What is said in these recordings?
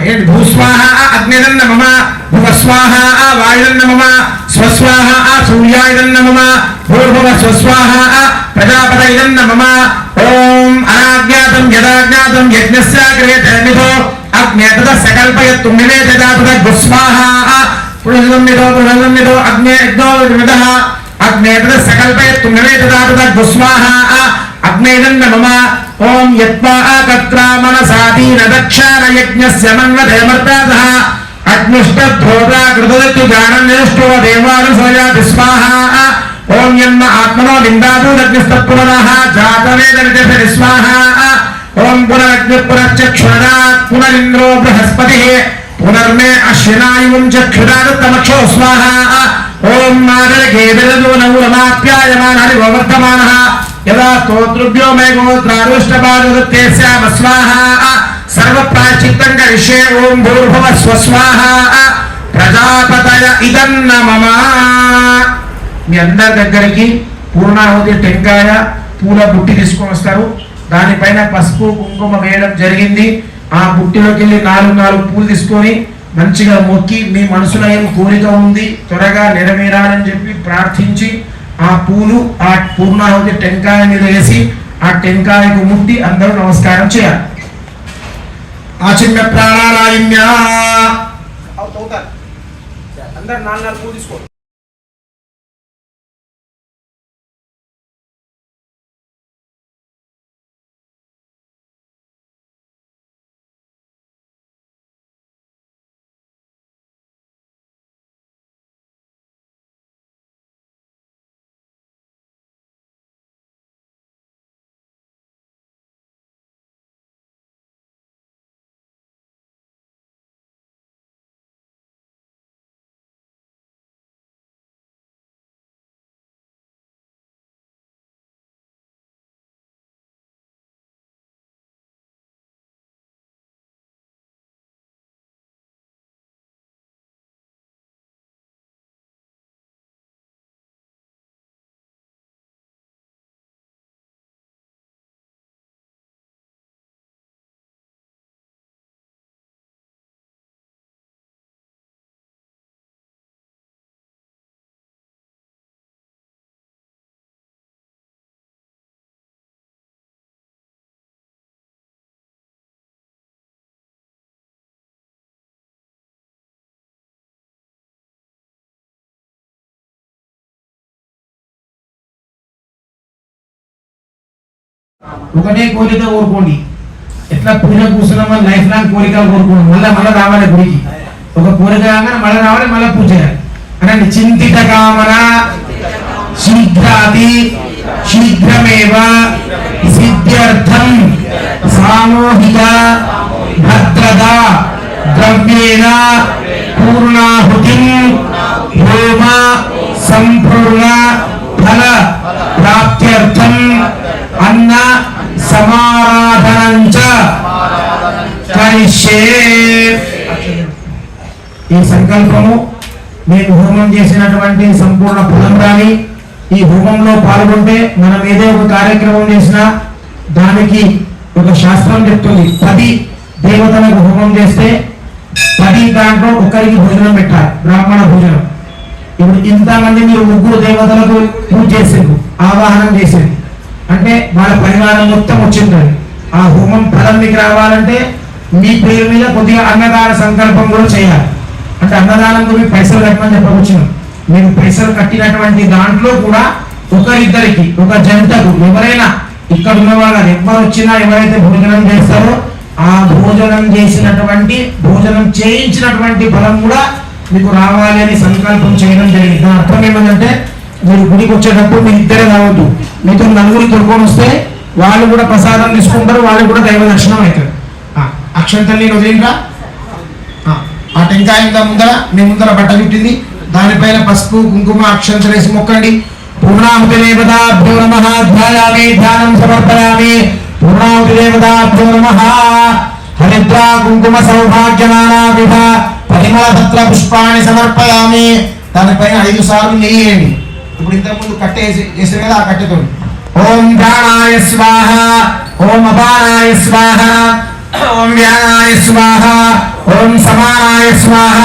ಹೇಳಿ ಭೂಸ್ವಾಹ ಅಗ್ನಿದನ್ನ ಮಮ ಭುವಸ್ವಾಹ ವಾಯುದನ್ನ ಮಮ ಸ್ವಸ್ವಾಹ ಸೂರ್ಯ ಇದನ್ನ ಮಮ ಭೂರ್ಭುವ ಸ್ವಸ್ವಾಹ ಪ್ರಜಾಪದ ಇದನ್ನ ಮಮ ಓಂ ಅನಾಜ್ಞಾತಂ ಯದಾಜ್ಞಾತಂ ಯಜ್ಞಸ್ಯ ಅಗ್ರೆ ಧರ್ಮಿತೋ ಅಜ್ಞಾತದ ಸಕಲ್ಪಯತ್ತು ನಿಮೇ ದದಾತದ ಗುಸ್ವಾಹ ಪುರುಷದಮ್ಮಿದೋ ಪುರುಷದಮ್ಮಿದೋ ಅಗ್ನೇ ಯಜ್ಞೋ ವಿಮದಃ ಅಗ್ನೇತದ ಸಕಲ್ಪಯತ್ತು ನಿಮೇ ದದಾತದ ಗುಸ್ವಾಹ ಅಗ್ನೇದನ್ನ ಮಮ ॐ यत्माकत्रामणसादीन दक्षानयज्ञस्य मन्वधेमर्तासः अग्निष्टभ्रोता कृतदत्युजानन्यष्टो देवानुसयाति स्वाहा। ओम यन्म आत्मनो निंदादु निन्दादूदग्निस्तत्पुनः जातवेदनिजफिरि स्वाहा ॐ पुनरग्निपुरश्चक्षुरदात् पुनरिन्द्रो बृहस्पतिः, पुनर्मे अश्विनायुवं चक्षुरादत्तमक्षो स्वाहा। ॐ मादलकेदलदो नौ रमाप्यायमान हरिवर्तमानः స్వాహ ఓం నాగరికే విరదో నౌరమాప్యాయమానాని వర్తమానः యదా స్తోతృభ్యో మే గోత్రారుష్టపాదృత్తే శ్యామ స్వాహ సర్వప్రాచిత్తం కరిష్యే ఓం భూర్భువ స్వస్వాహ ప్రజాపతయ ఇదన్న మమ మీ అందరి దగ్గరికి పూర్ణాహుతి టెంకాయ పూల బుట్టి తీసుకొని వస్తారు. దానిపైన పసుపు కుంకుమ వేయడం జరిగింది. ఆ బుట్టిలోకి వెళ్ళి నాలుగు నాలుగు పూలు తీసుకొని మంచిగా మొక్కి మీ మనసులో ఏం కోరిక ఉంది త్వరగా నెరవేరాలని చెప్పి ప్రార్థించి ఆ పూలు ఆ పూర్ణాహుతి టెంకాయ మీద వేసి ఆ టెంకాయకు ముట్టి అందరూ నమస్కారం చేయాలి. ఆ చిన్న ప్రాణారాయణ్య. అందరు నాలుగు నాలుగు పూలు తీసుకోండి. ఒకటే కోరికతో కోరుకోండి. ఎట్లా పూజ కూర్చున్నామని లైఫ్ లాంగ్ కోరికలు కోరుకోండి. మళ్ళీ మళ్ళీ రావాలి గుడికి. ఒక కోరిక కాగానే మళ్ళీ రావాలి మళ్ళీ పూజ చేయాలి. అనండి చింతిత కామన శీఘ్రాది శీఘ్రమేవ సిద్ధ్యర్థం సామూహిక భద్రత ద్రవ్యేణ పూర్ణాహుతి హోమ సంపూర్ణ ఫల ప్రాప్త్యర్థం అన్న సమారాధనంచ కరిష్యే. ఈ సంకల్పము మేము హోమం చేసినటువంటి సంపూర్ణ ఫలం కానీ ఈ హోమంలో పాల్గొంటే మనం ఏదో ఒక కార్యక్రమం చేసినా దానికి ఒక శాస్త్రం చెప్తుంది. పది దేవతలకు హోమం చేస్తే పది దాంట్లో ఒకరికి భోజనం పెట్టాలి బ్రాహ్మణ భోజనం. ఇప్పుడు ఇంతమంది మీరు ముగ్గురు దేవతలకు పూజ చేసిండ్రు ఆవాహనం చేసిండ్రు. అంటే వాళ్ళ పరివారం మొత్తం వచ్చిందని ఆ హోమం ఫలం మీకు రావాలంటే మీ పేరు మీద కొద్దిగా అన్నదాన సంకల్పం కూడా చేయాలి. అంటే అన్నదానం గురించి పైసలు కట్టమని చెప్పవచ్చు మీరు పైసలు కట్టినటువంటి దాంట్లో కూడా ఒకరిద్దరికి ఒక జంటకు ఎవరైనా ఇక్కడ ఉన్న వాళ్ళు ఎవరు వచ్చినా ఎవరైతే భోజనం చేస్తారో ఆ భోజనం చేసినటువంటి భోజనం చేయించినటువంటి ఫలం కూడా మీకు రావాలి అని సంకల్పం చేయడం జరిగింది. దాని అర్థం ఏమంటే మీరు గుడికి వచ్చేటప్పుడు మీరు ఇద్దరే రావద్దు. మీతో నలుగురు తొడుకొని వస్తే వాళ్ళు కూడా ప్రసాదం తీసుకుంటారు వాళ్ళు కూడా దైవ దర్శనం అవుతారు. ఆ, అక్షంతలు ఆ, టెంకాయ ముందర మీ ముందర బట్ట చుట్టింది దానిపైన పసుపు కుంకుమ అక్షంతలు వేసి మొక్కండి. పూర్ణాహుతి దేవతాభ్యో నమ. ధ్యాయామి ధ్యానం సమర్పయామి. పూర్ణాహుతి దేవతాభ్యో నమ. హరిద్రా కుంకుమ సౌభాగ్యమానాభిధ పరిమళ పత్ర పుష్పాన్ని సమర్పయామి. దానిపైన ఐదు సార్లు నెయ్యండి ఇప్పుడు ఇంతకుముందు కట్టేసి వేసారు కదా ఆ కట్టెతో. ఓం ప్రాణాయ స్వాహ ఓం అపానాయ స్వాహ ఓం వ్యానాయ స్వాహ ఓం సమానాయ స్వాహ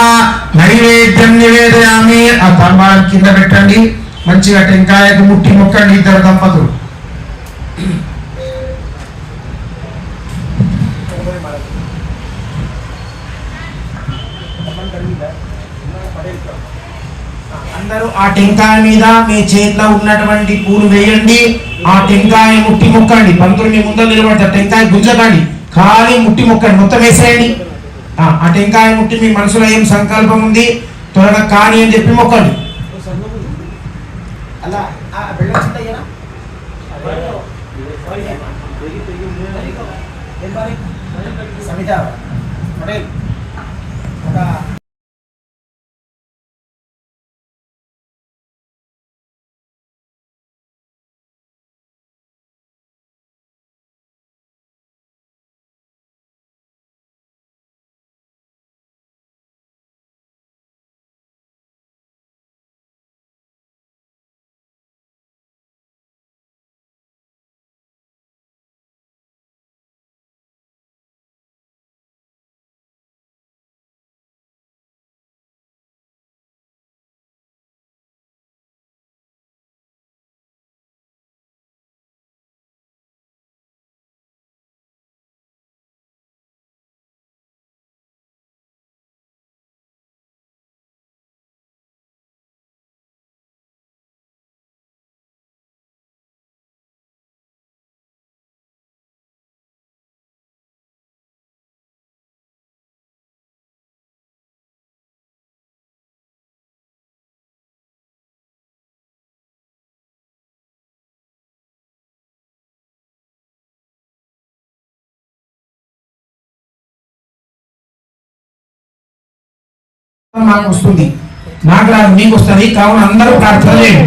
నైవేద్యం నివేదయామి. ఆ తాంబాలం కింద పెట్టండి. మంచిగా టెంకాయకు ముట్టి మొక్కండి ఇద్దరు దంపతులు. అందరూ ఆ టెంకాయ మీద మీ చేతిలో ఉన్నటువంటి పూలు వేయండి. ఆ టెంకాయ ముట్టి మొక్కండి. పంతులు మీ ముందర నిలబడతారు. టెంకాయ గుంజకండి. ఖాళీ ముట్టి మొక్కండి. మొత్తం వేసేయండి. ఆ, టెంకాయ ముట్టి మీ మనసులో ఏం సంకల్పం ఉంది? త్వరగా కాని అని చెప్పి మొక్కండి. అలా సమిత మాకు వస్తుంది నాకు రాదు మీకు వస్తుంది కావున అందరూ ప్రార్థన చేయండి.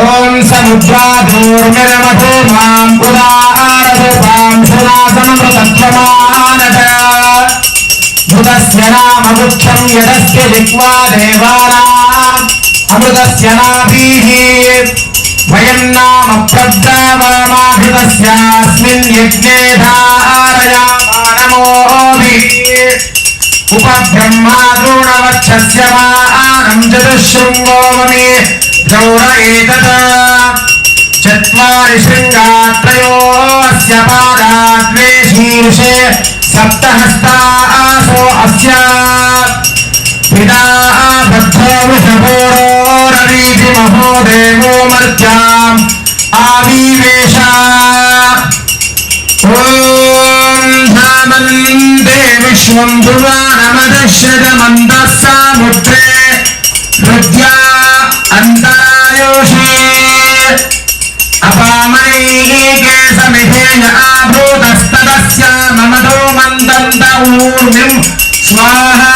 ఓం సముద్రాధూర్మిరమతో మాం పురారూపాం సునాసనమృతత్వమానట మృతస్య నామముఖ్యం యదస్య దిక్వా దేవానాం అమృతస్య నాభీః వయం నామ ప్రబ్దావామాహృతస్యాస్మిన్ యజ్ఞే ధారయామానమోభిः उपब्रह्माद्रोणवक्षस्य वा आनं चतुःशृङ्गो मे द्रौर एतत् चत्वारि शृङ्गात्रयोऽस्य पादा द्वे शीर्षे सप्तहस्तासो धामन्ते विश्वं दुर्वाणमदश्यजमन्तः सामुद्रे हृद्या अन्तरायोषे। समिधेन आभूतस्तदस्य ऊर्मिं स्वाहा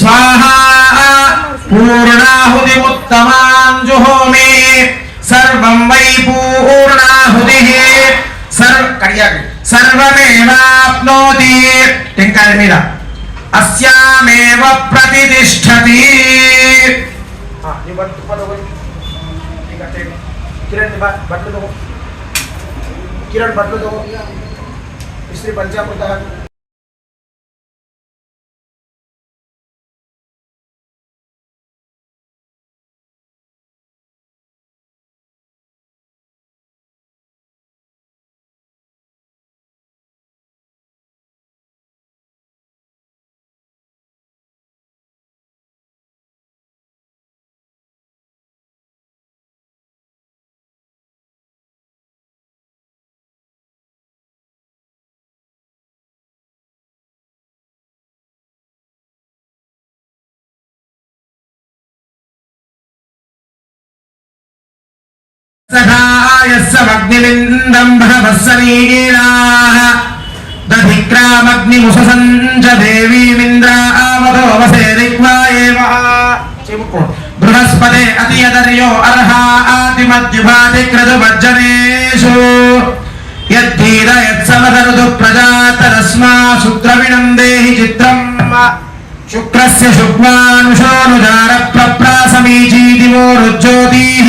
स्वाहा पूर्णाहुतिमुत्तमां जुहोमि सर्वं वै पूर्णाहुतिः। सर्व सर्वमेवाप्नोति। टिङ्कार अस्यामेव प्रतिष्ठति। किरण बटल दो। किरण बटल दो। इसलिए पंचामृत ्रह्मवस्सवीराः दधिक्रामग्निमुससञ्च देवीमिन्द्रावधोऽवसे ऋग्वायेवः बृहस्पते अतियदर्यो अर्हा आदिमद्युभादिक्रतुमज्जनेषु यद्धीर यत्सवदरुतु प्रजातरस्मा शुक्रविणम् देहि चित्रम् शुक्रस्य शुक्वानुषानुजारप्रप्रासमीचीदिवो रुज्योतिः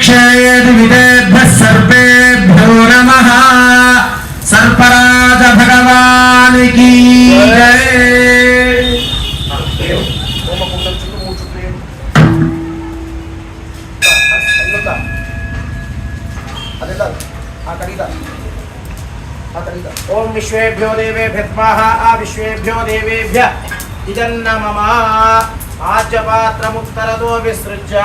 क्षेद्विदेभ्यः सर्वेभ्यो नमः सर्पराज भगवान् की ओम विश्वेभ्यो देवेभ्य स्वाहा आ विश्वेभ्यो देवेभ्य इदन्नममा आज्यपात्रमुत्तरदो विसृज्य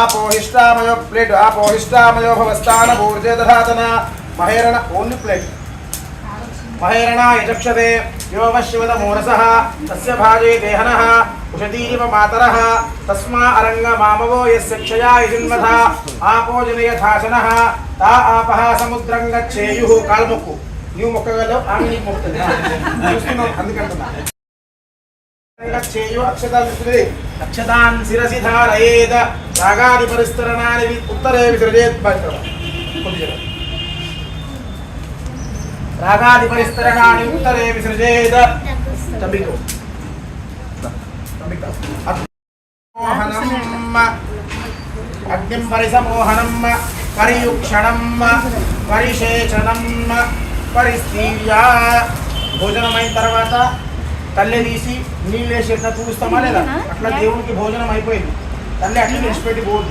ఆపోహిష్టామయో ప్లేట్ ఆపోహిష్టామయో భవస్థాన ఊర్జే దధాతన మహేరణ ఓన్లీ ప్లేట్. మహేరణ యజక్షతే యోమశివద మూరస తస్య భాజే దేహన ఉషతీవ మాతర తస్మా అరంగ మామవో యస్య క్షయా ఇజిన్మథ ఆపోజనయ ధాసన తా ఆపహ సముద్రం గచ్చేయు కాల్ముక్కు నీవు మొక్కగలవు ఆమె నీకు మొక్కుతుంది. అందుకంటున్నా. అక్షతాన్ శిరసి ధారయేద రాగాది పరిస్తరణాని ఉత్తరే విసృజేత్ రాగాది పరిస్తరణాన్ని ఉత్తరే విసృజేద తమిళ అగ్నిం పరిసమోహనం పరియుక్షణం పరిశేషణం పరిస్థీర్యా భోజనమైన తర్వాత తల్లి తీసి నీళ్ళు వేసి ఎట్లా చూస్తామా లేదా? అట్లా దేవునికి భోజనం అయిపోయింది. తల్లి అట్లా విడిచిపెట్టి పోదు.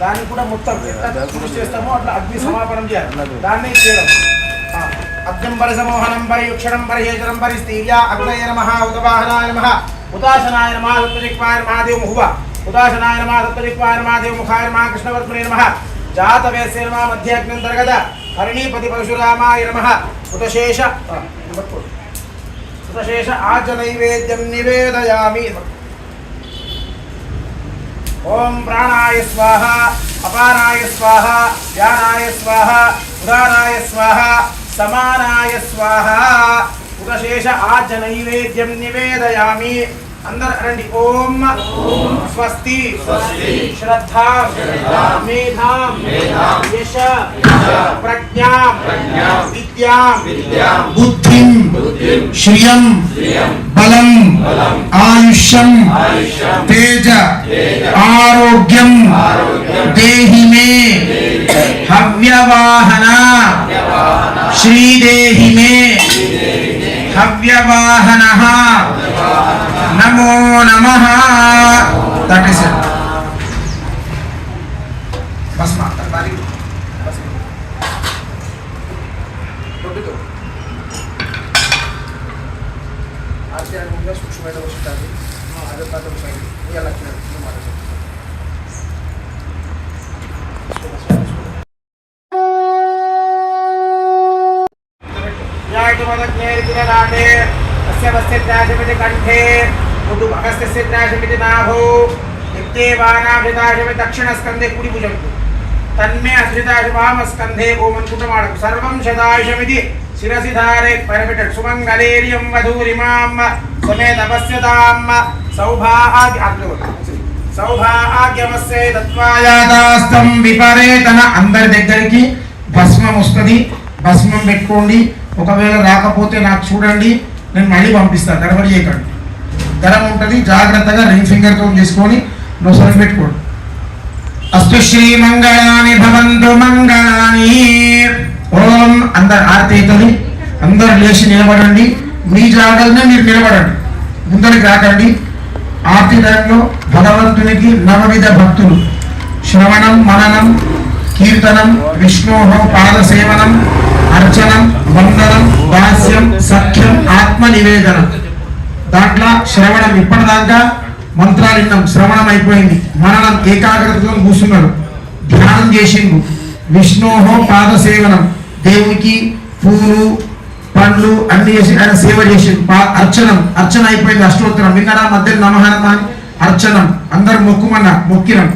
దాన్ని కూడా మొత్తం ఎట్లా కృషి చేస్తామో అట్లా అగ్ని సమాపనం చేయాలి. దాన్ని చేయడం? ఆ, అగ్నిం పరిసమోహనం పరియుక్షణం పరిహేచనం పరిస్థీర్యా అగ్నయ నమ ఉదవాహనాయ నమ ఉదాసనాయ నమ దత్తజిక్వాయ నమ దేవ ముహువ ఉదాసనాయ నమ దత్తజిక్వాయ నమ దేవ ముఖాయ నమ కృష్ణవర్త్మనే నమ. జాతవేస్య నమ మధ్యాగ్నంతర్గత హరిణీపతి పరశురామాయ నమ. ఉతశేష सशेष आचनैवेद्यं निवेदयामि। ॐ प्राणाय स्वाहा, अपानाय स्वाहा, ज्ञानाय स्वाहा उदानाय स्वाहा, समानाय स्वाहा। उदशेष आचनैवेद्यं निवेदयामि। అందరు రండి. ఓం స్వస్తి. శ్రద్ధా. మేధాం. యశ. ప్రజ్ఞాం. విద్యాం. బుద్ధిం. శ్రియం. బలం. ఆయుష్యం. తేజ. ఆరోగ్యం. దేహి మే. హవ్యవాహన. శ్రీదేహి మే. హవ్యవాహన నమో నమ దట్ ఇస్ ఇట్ तस्य वस्य त्राशमिति कण्ठे मुटुभगस्य त्राशमिति नाभो नित्येवानाभिताशमि दक्षिणस्कन्धे कुडि भुजन्तु तन्मे अश्रिताश वामस्कन्धे गोमन्कुटमाडु सर्वं शतायुषमिति शिरसि धारे परमिटट् सुमङ्गलेर्यं वधूरिमां समेतपस्यतां सौभाग्य సౌభాగ్యమస్యే తత్వాయాదాస్తం విపరేతన అందరి దగ్గరికి భస్మం వస్తుంది భస్మం పెట్టుకోండి ఒకవేళ రాకపోతే నాకు చూడండి నేను మళ్ళీ పంపిస్తాను గడబడి చేయకండి. గరం ఉంటుంది జాగ్రత్తగా రింగ్ ఫింగర్తో తీసుకొని నొసలు పెట్టుకోండి. అస్తు శ్రీ మంగళాని భవంతు మంగళాని. ఓం అందరు ఆరతి అవుతుంది. అందరు లేచి నిలబడండి. మీ జాగ్రత్తనే మీరు నిలబడండి. ముందరికి రాకండి. ఆరతి టైంలో భగవంతునికి నవవిధ భక్తులు. శ్రవణం మననం కీర్తనం విష్ణోహం పాద సేవనం అర్చనం వందనం దాస్యం సఖ్యం ఆత్మ నివేదనం దాంట్లో శ్రవణం ఇప్పటిదాకా మంత్రాలు విన్నాం శ్రవణం అయిపోయింది మననం ఏకాగ్రతతో కూర్చున్నారు ధ్యానం చేసిండు। విష్ణోహో పాద సేవనం దేవునికి పూలు పండ్లు అన్ని చేసి ఆయన సేవ చేసిండు। పా- అర్చనం అర్చన అయిపోయింది అష్టోత్తరం। విన్నడా మధ్య నమహనమ అర్చనం అందరు మొక్కుమన్న మొక్కినం।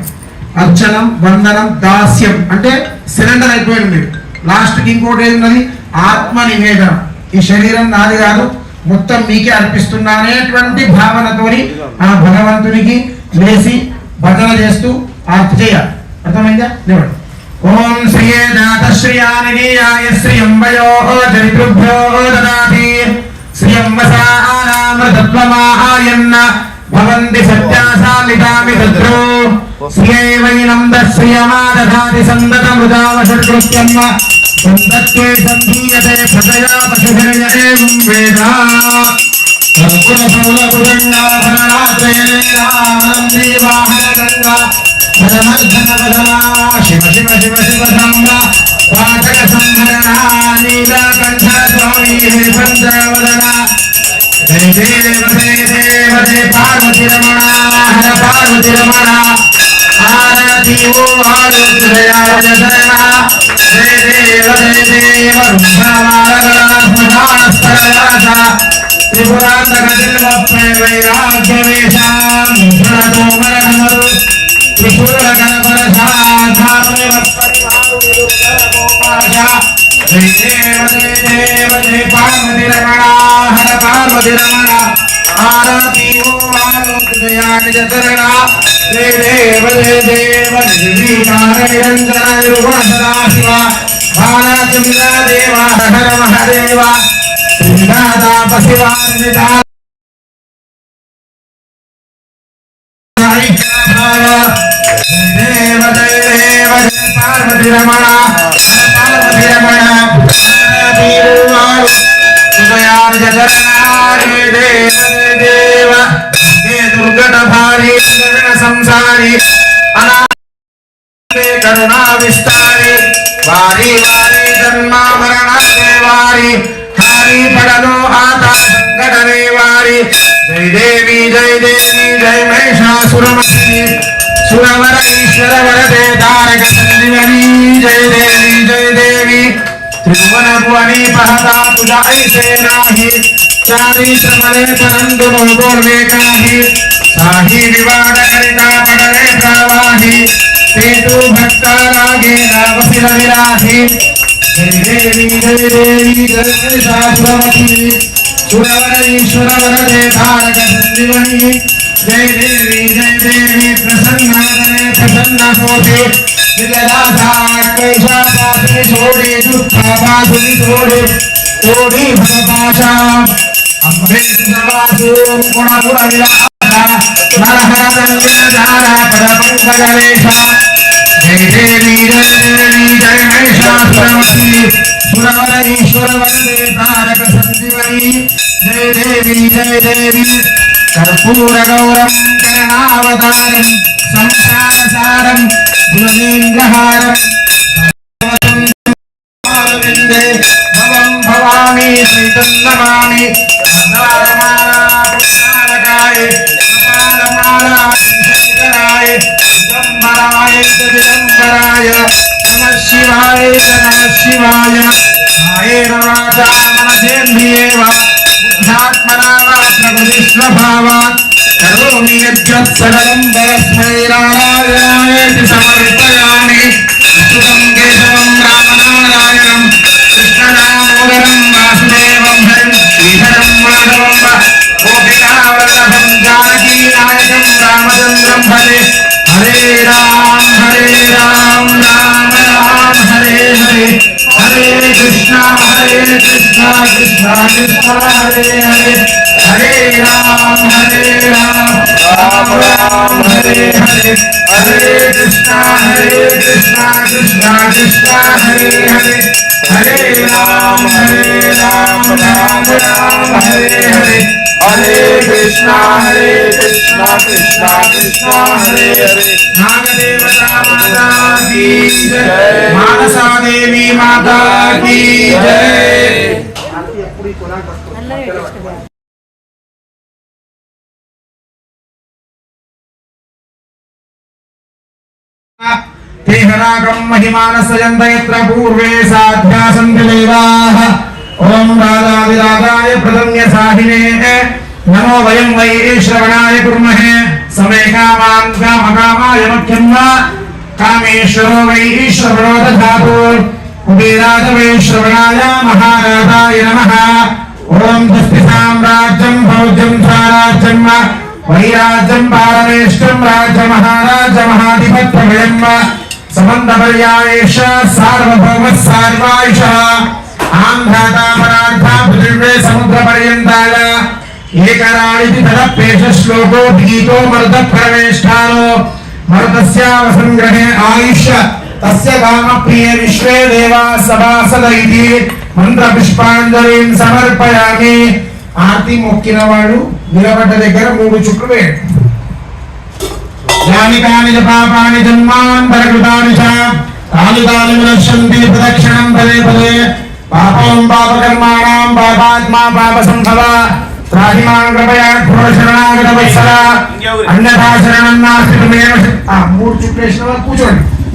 అర్చనం వందనం దాస్యం అంటే సిలిండర్ అయిపోయింది లాస్ట్కి ఇంకోటి ఏంటది? ఉన్నది ఆత్మ నివేదనం ఈ శరీరం నాది కాదు మొత్తం మీకే అర్పిస్తున్నానేటువంటి భావనతోని ఆ భగవంతునికి లేచి భజన చేస్తూ ఆర్తి చేయాలి. అర్థమైందా? లేవండి. ఓం శ్రీయే దాత శ్రియానియాయ శ్రియం వయో చరితృభ్యో దదాతి. శ్రియం వసానామృతత్వమాహాయన్న భవంతి సత్యాసాలితామి తద్రో శ్రియైవైనం దశ్రియమాదధాతి సందతమృతావషట్కృత్యం సందత్తే సంధీయతే ప్రజయా పశుభిరయ ఏం వేద శివ శివ శివ శివ సంభ పాఠక సంభరణ నీలకంఠ స్వామి పంచవదన జయ దేవ జయ దేవ జయ పార్వతి రమణ పార్వతి రమణ. भारती वो अनुजयाचना देवे जय वरुणारगणासुधास्तरदा त्रिपुरान्तकदिल्वप्रवैराग्यवेषां प्रणो मरहमरु त्रिपुरगणपरसाधातुनिवत्परिमारुनिरुपरमोपाजा आरती ओमानुदयागजतरणा देव देव देवी नारायण जनायुर्वा सदाशिवा भानचन्द्र देवा हर महादेवा तापसिवान्विता देव देव पार्वती रमणा पार्वती देव हे दुर्गटभारी संसारी अनाथे करुणा विस्तारी वारी वारी जन्मा मरणाते वारी हारी पड़लो आता गडरे वारी जय देवी जय देवी जय महिषासुरमर्दिनी सुरवर ईश्वर वरदे तारक संजीवनी जय देवी जय देवी त्रिभुवन भुवनी पहता तुझा ऐसे नाही सारी समरेतनंदु नोदोर्वेगाहि साहि विवाडकरिता पडरे सावाहि सेतु भक्तारागे नागसिल विराहि। जय देवी जय देवी, जय साधुभवती सुरवरी सुरवरदे धारक सञ्जीवनी जय देवी जय देवी प्रसन्नादने प्रसन्न होते। विलदासा कैसा पासुनि छोड़े दुःखा पासुनि छोड़े छोड़ी भगपाशा జయ దేవి జయ దేవి సురవర ఈశ్వర వరదే తారక సంజీవని జయ దేవి జయ దేవి కర్పూర గౌరం కరణావతారం సంసారసారం భువనేంద్రహారం భవం భవామి చైతన్యమామి నమామి అపారమాలాయ దిగంబరాయ దిగంబరాయ నమ శివాయ నమ శివాయ కాయేన వాచా మనసేంద్రియేవ బుద్ధాత్మనా వా ప్రకృతిస్వభావాత్ కరోమి యద్యత్ సకలం పరస్మై నారాయణాయేతి సమర్పయామి అచ్యుతం रामचंद्रम हरे हरे राम हरे राम राम राम हरे हरे। हरे कृष्णा हरे कृष्ण। कृष्ण कृष्ण हरे हरे हरे राम हरे राम। राम राम, हरे हरे हरे कृष्ण हरे कृष्ण कृष्ण कृष्ण, हरे हरे हरे राम हरे राम राम राम, हरे हरे। हरे कृष्ण हरे कृष्ण कृष्ण कृष्ण, हरे हरे। नागदेवता माता की जय। मानसा देवी माता की जय। ಆರತಿ ಎಪ್ಪಡಿ ಕೊನಾಗ पूर्वे साध्या सन्ति देवाः राधा राधाविरागाय प्रदम्य साहिने नमो वयं वै श्रवणाय कुर्महे समे कामान् कामकामाय मह्यं कामेश्वरो वै श्रवणो दधातु कुबेराजवे श्रवणाय महाराजाय नमः। ओम दृष्टि साम्राज्यम भौज्यम साराज्यम, वैराज्यम पारमेष्टम राज्य महाराज महाधिपत्यम समन्दपर्यायेष सार्वभौमः, सार्वायुषः। आन्ध्रातापरार्था पृथिवे समुद्रपर्यन्ताय। एकराणिति तदप्येष श्लोको गीतो मरुतः परमेष्ठानो आयुष्य। तस्य कामप्रिये विश्वे देवा सभासद इति మంత్రపుష్పాంజలిం సమర్పయామి ఆర్తి మొక్కిన వాడు నిలబడ్డ దగ్గర మూడు చుట్లు వేయండి యాని కాని చ పాపాని జన్మాంతరకృతాని చ తాని తాని వినశ్యంతి ప్రదక్షిణం పదే పదే పాపం పాపకర్మాణం పాపాత్మా పాప సంభవ త్రాహిమాం కృపయా ఘోషరణాగత వత్సల అన్యథా శరణం నాస్తి తుమేవ శ- ఆ, మూడు చుట్లు వేసిన వాళ్ళు కూర్చోండి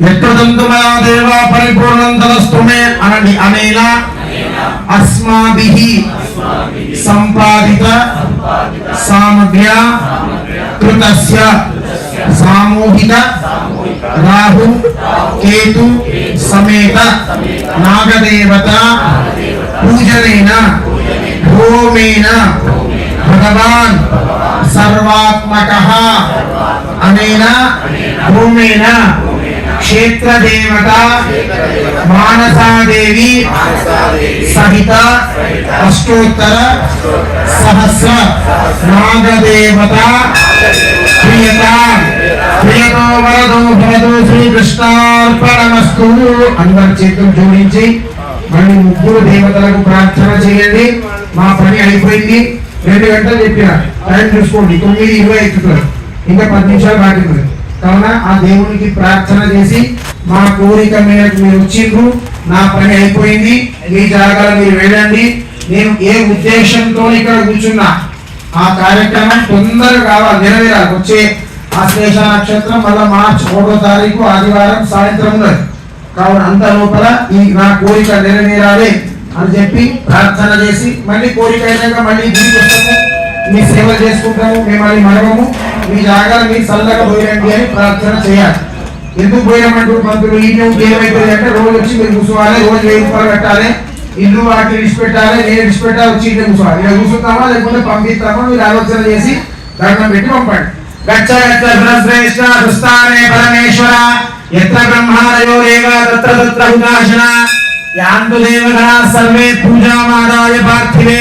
పరమేశ్వర ఎత్తంతు మయా దేవ పరిపూర్ణం తదస్తు మే అనేన అస్మాభిః సంపాదిత సామగ్ర్య కృతస్య సామూహిక రాహు కేతు సమేత నాగదేవత పూజనేన హోమేన భగవాన్ సర్వాత్మక అనేన హోమేన క్షేత్రదేవత మానసాదేవి సహిత అష్టోత్తర సహస్ర నాగదేవత ప్రియత ప్రియతో. వరదో భవతో శ్రీకృష్ణార్పణమస్తు. అందరి చేతులు జోడించి మళ్ళీ ముగ్గురు దేవతలకు ప్రార్థన చేయండి. మా పని అయిపోయింది. రెండు గంటలు చెప్పిన. టైం చూసుకోండి. తొమ్మిది ఇరవై ఎక్కుతారు ఇంకా పది నిమిషాలు బాగుంది కావున ఆ దేవునికి ప్రార్థన చేసి మా కోరిక మేరకు మీరు వచ్చిండ్రు. నా పని అయిపోయింది. మీ జాగాలో మీరు వెళ్ళండి. నేను ఏ ఉద్దేశంతో ఇక్కడ కూర్చున్నా. ఆ కార్యక్రమం తొందరగా కావాలి నెరవేరాలి. వచ్చే ఆశ్లేష నక్షత్రం మళ్ళీ మార్చి ఒకటో తారీఖు ఆదివారం సాయంత్రం ఉన్నది. కావున అంత లోపల ఈ నా కోరిక నెరవేరాలి అని చెప్పి ప్రార్థన చేసి మళ్ళీ కోరిక అయినాక మళ్ళీ గుడికి వస్తాము. మీ సేవ చేసుకుంటాము మిమ్మల్ని మనము. మీ జాగా మీ చల్లగా పోయినండి అని ప్రార్థన చేయాలి. ఎందుకు పోయినామంటూ పంతులు ఈ నువ్వు ఏమైతుంది అంటే రోజు వచ్చి మీరు కూర్చోవాలి రోజు వెయ్యి రూపాయలు కట్టాలి ఇల్లు వాటి విడిచిపెట్టాలి నేను విడిచిపెట్టాలి వచ్చి ఇంట్లో కూర్చోవాలి. ఇలా కూర్చుంటామా లేకుంటే పంపిస్తామా మీరు ఆలోచన చేసి దండం పెట్టి పంపండి. గచ్చ గచ్చ శ్రేష్ఠ దుస్తానే పరమేశ్వర ఎత్ర బ్రహ్మాదయో బ్రహ్మాదయోరేవ తత్ర తత్ర హుతాశన యాంతు దేవగణ సర్వే పూజామాదాయ పార్థివే.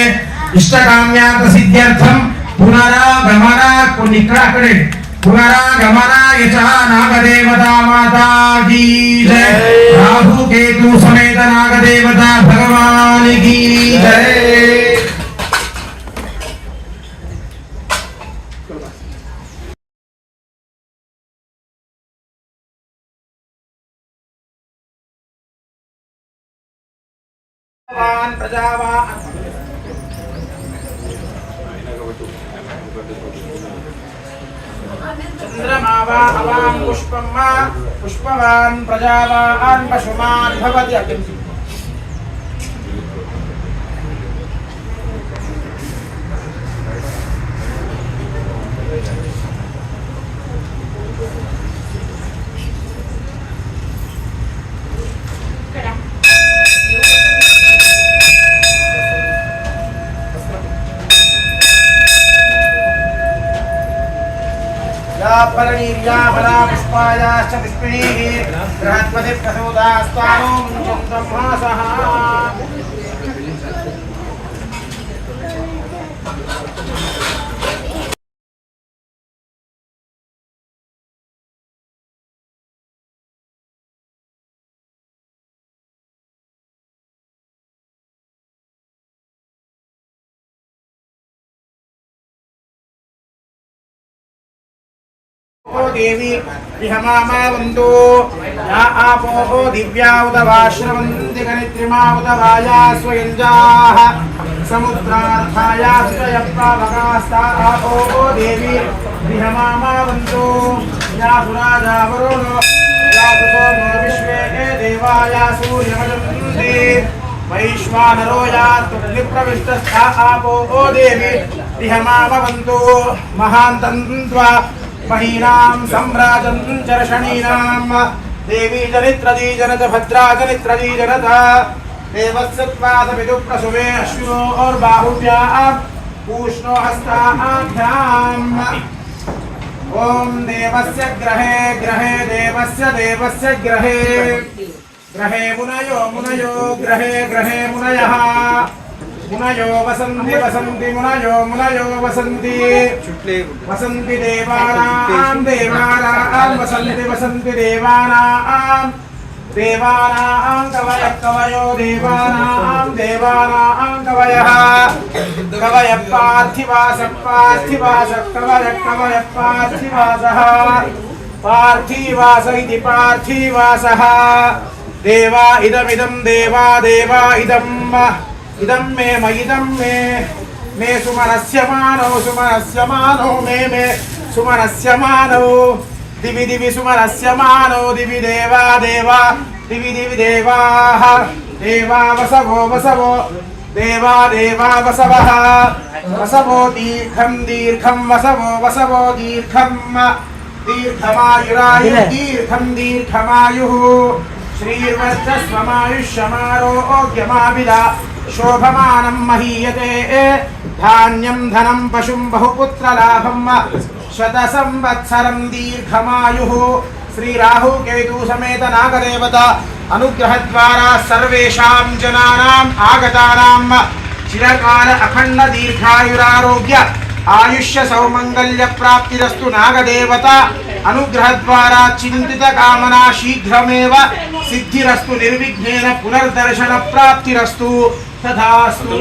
ಇಷ್ಟಕಾಮ್ಯಾರ್ಥ ಸಿದ್ಧ್ಯರ್ಥಂ ಪುನರಾಗಮನ ಈ ಕಡೆ ಆ ಕಡೆ ಪುನರಾಗಮನ ಯಚಃ ನಾಗದೇವತಾ ಮಾತಾ ಕೀ ಜಯ ರಾಹು ಕೇತು ಸಮೇತ ನಾಗದೇವತಾ ಭಗವಾನ್ ಕೀ ಜಯ ಪ್ರಜಾವಾ చంద్రమావా అవాం పుష్పమ్మా పుష్పవాన్ ప్రజావాన్ పశుమాన్ భవతి అగ్ని फलनीयाफला पुष्पायाश्च पुष्पिणीः बृहस्पतिप्रसूदास्तानो ओ देवी विहमामावन्तु या आपो दिव्या उत वाश्रवन्ति गणित्रिमा उत वाया स्वयञ्जाः समुद्रार्थाया स्वयप्रावकास्ता आपो देवी विहमामावन्तु या सुराजा वरुणो या सुसोमो विश्वे देवाया सूर्यमजन्ति। वैश्वानरो या तुग्निप्रविष्टस्था आपो देवी विहमामवन्तु महान्तन्त्वा महीनां सम्राजन् चर्षणीनां देवी जनित्रदी जनत भद्रा जनित्रदी जनत देवस्य त्वादपितुप्रसुवे अश्विनोर्बाहुभ्याम् पूष्णो हस्ताभ्याम्। ॐ देवस्य ग्रहे ग्रहे देवस्य देवस्य ग्रहे। ग्रहे मुनयो मुनयो, ग्रहे ग्रहे मुनयः। मुनयो वसन्ति वसन्ति मुनयो मुनयो वसन्ति वसन्ति देवानां देवानां वसन्ति वसन्ति देवानां। देवानां कवयः कवयो देवानां देवानां कवयः। कवयः पार्थिवासः पार्थिवासः कवयः कवयः पार्थिवासः। पार्थिवास इति पार्थिवासः। देवा इदमिदं देवा देवा इदम् ఇదం మే మయిదం మే. మే సుమరస్య మానవ సుమరస్య మానవ మే మే సుమరస్య మానవ. దివి దివి సుమరస్య మానవ దివి దేవా దేవా దివి దివి దేవా. దేవా వసవో వసవో దేవా దేవా వసవ. వసవో దీర్ఘం దీర్ఘం వసవో వసవో దీర్ఘం. దీర్ఘమాయురాయు దీర్ఘం దీర్ఘమాయు. శ్రీర్వర్ధస్వమాయుష్యమారోగ్యమాభిలా శోభమానం మహీయతే ధాన్యం ధనం పశుం బహుపుత్ర లాభం శత సంవత్సరం దీర్ఘమాయు. శ్రీరాహు కేతు సమేత నాగదేవత అనుగ్రహ ద్వారా సర్వేషాం జనానాం ఆగతానాం చిరకాల అఖండ దీర్ఘాయురారోగ్య ఆయుష్య సౌమంగళ్య ప్రాప్తిరస్తు నాగదేవత అనుగ్రహ ద్వారా చింతిత కామనా శీఘ్రమేవ సిద్ధిరస్తు నిర్విఘ్నేన పునర్దర్శన ప్రాప్తిరస్తు. తథాస్తు.